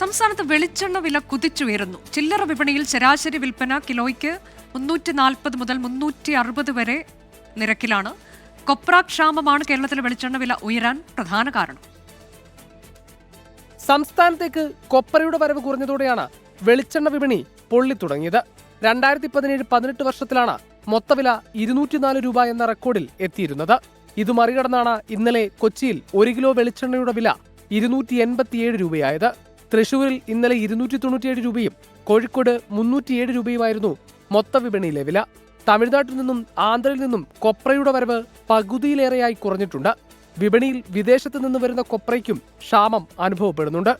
സംസ്ഥാനത്ത് വെളിച്ചെണ്ണ വില കുതിച്ചുയരുന്നു. ചില്ലറ വിപണിയിൽ ശരാശരി വിൽപ്പന കിലോയ്ക്ക് മുന്നൂറ്റി നാൽപ്പത് മുതൽ മുന്നൂറ്റി അറുപത് വരെ നിരക്കിലാണ്. കൊപ്ര ക്ഷാമമാണ് കേരളത്തിലെ വെളിച്ചെണ്ണ വില ഉയരാൻ പ്രധാന കാരണം. സംസ്ഥാനത്തേക്ക് കൊപ്രയുടെ വരവ് കുറഞ്ഞതോടെയാണ് വെളിച്ചെണ്ണ വിപണി പൊള്ളി തുടങ്ങിയത് രണ്ടായിരത്തി പതിനേഴ് പതിനെട്ട് വർഷത്തിലാണ് മൊത്തവില ഇരുന്നൂറ്റിനാല് രൂപ എന്ന റെക്കോർഡിൽ എത്തിയിരുന്നത്. ഇത് മറികടന്നാണ് ഇന്നലെ കൊച്ചിയിൽ ഒരു കിലോ വെളിച്ചെണ്ണയുടെ വില ഇരുന്നൂറ്റി എൺപത്തിയേഴ് രൂപയായത്. തൃശൂരിൽ ഇന്നലെ ഇരുന്നൂറ്റി തൊണ്ണൂറ്റിയേഴ് രൂപയും കോഴിക്കോട് മുന്നൂറ്റിയേഴ് രൂപയുമായിരുന്നു മൊത്ത വിപണിയിലെ വില. തമിഴ്നാട്ടിൽ നിന്നും ആന്ധ്രയിൽ നിന്നും കൊപ്രയുടെ വരവ് പകുതിയിലേറെയായി കുറഞ്ഞിട്ടുണ്ട്. വിപണിയിൽ വിദേശത്ത് നിന്ന് വരുന്ന കൊപ്രയ്ക്കും ക്ഷാമം അനുഭവപ്പെടുന്നുണ്ട്.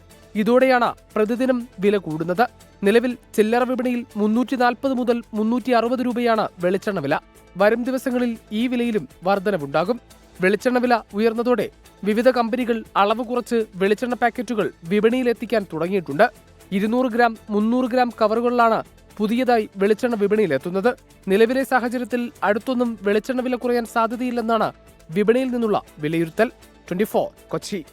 ഇതോടെയാണ് പ്രതിദിനം വില കൂടുന്നത്. നിലവിൽ ചില്ലറ വിപണിയിൽ മുന്നൂറ്റി നാൽപ്പത് മുതൽ മുന്നൂറ്റി അറുപത് രൂപയാണ് വെളിച്ചെണ്ണ വില. വരും ദിവസങ്ങളിൽ ഈ വിലയിലും വർധനവുണ്ടാകും. വെളിച്ചെണ്ണ വില ഉയർന്നതോടെ വിവിധ കമ്പനികൾ അളവ് കുറച്ച് വെളിച്ചെണ്ണ പാക്കറ്റുകൾ വിപണിയിലെത്തിക്കാൻ തുടങ്ങിയിട്ടുണ്ട്. ഇരുന്നൂറ് ഗ്രാം മുന്നൂറ് ഗ്രാം കവറുകളിലാണ് പുതിയതായി വെളിച്ചെണ്ണ വിപണിയിലെത്തുന്നത്. നിലവിലെ സാഹചര്യത്തിൽ അടുത്തൊന്നും വെളിച്ചെണ്ണ വില കുറയാൻ സാധ്യതയില്ലെന്നാണ് വിപണിയിൽ നിന്നുള്ള വിലയിരുത്തൽ. ട്വന്റി കൊച്ചി.